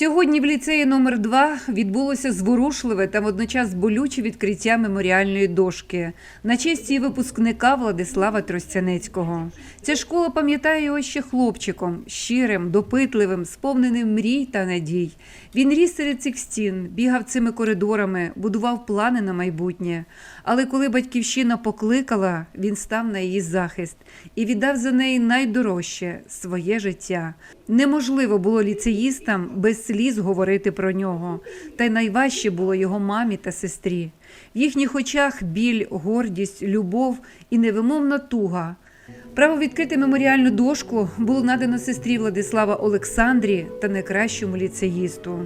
Сьогодні в ліцеї номер 2 відбулося зворушливе та водночас болюче відкриття меморіальної дошки на честь її випускника Владислава Тростянецького. Ця школа пам'ятає його ще хлопчиком, щирим, допитливим, сповненим мрій та надій. Він ріс серед цих стін, бігав цими коридорами, будував плани на майбутнє. Але коли батьківщина покликала, він став на її захист і віддав за неї найдорожче своє життя. Неможливо було ліцеїстам без сліз говорити про нього, та й найважче було його мамі та сестрі. В їхніх очах біль, гордість, любов і невимовна туга. Право відкрити меморіальну дошку було надано сестрі Владислава Олександрі та найкращому ліцеїсту.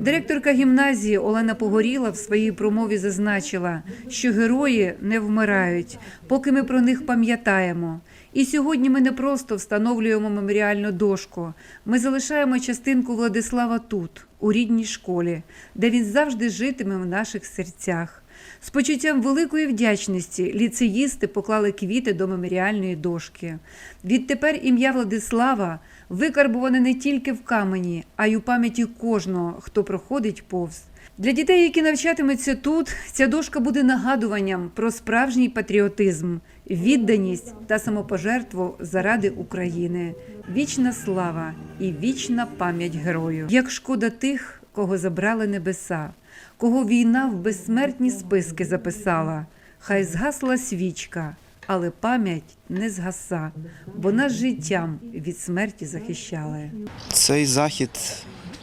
Директорка гімназії Олена Погоріла в своїй промові зазначила, що герої не вмирають, поки ми про них пам'ятаємо. І сьогодні ми не просто встановлюємо меморіальну дошку. Ми залишаємо частинку Владислава тут, у рідній школі, де він завжди житиме в наших серцях. З почуттям великої вдячності ліцеїсти поклали квіти до меморіальної дошки. Відтепер ім'я Владислава викарбуване не тільки в камені, а й у пам'яті кожного, хто проходить повз. Для дітей, які навчатимуться тут, ця дошка буде нагадуванням про справжній патріотизм, відданість та самопожертву заради України, вічна слава і вічна пам'ять герою. Як шкода тих, кого забрали небеса, кого війна в безсмертні списки записала, хай згасла свічка, але пам'ять не згаса, бо нас життям від смерті захищали. Цей захід,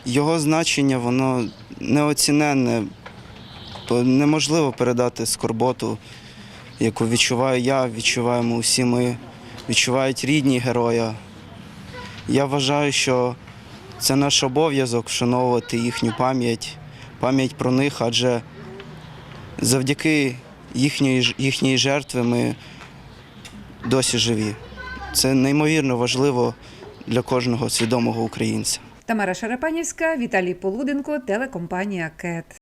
його значення, воно неоціненне. Неможливо передати скорботу, яку відчуваю я, відчуваємо усі ми, відчувають рідні героя. Я вважаю, що це наш обов'язок вшановувати їхню пам'ять, пам'ять про них, адже завдяки їхньої, їхній жертви ми досі живі. Це неймовірно важливо для кожного свідомого українця. Тамара Шарапанівська, Віталій Полуденко, телекомпанія КЕТ.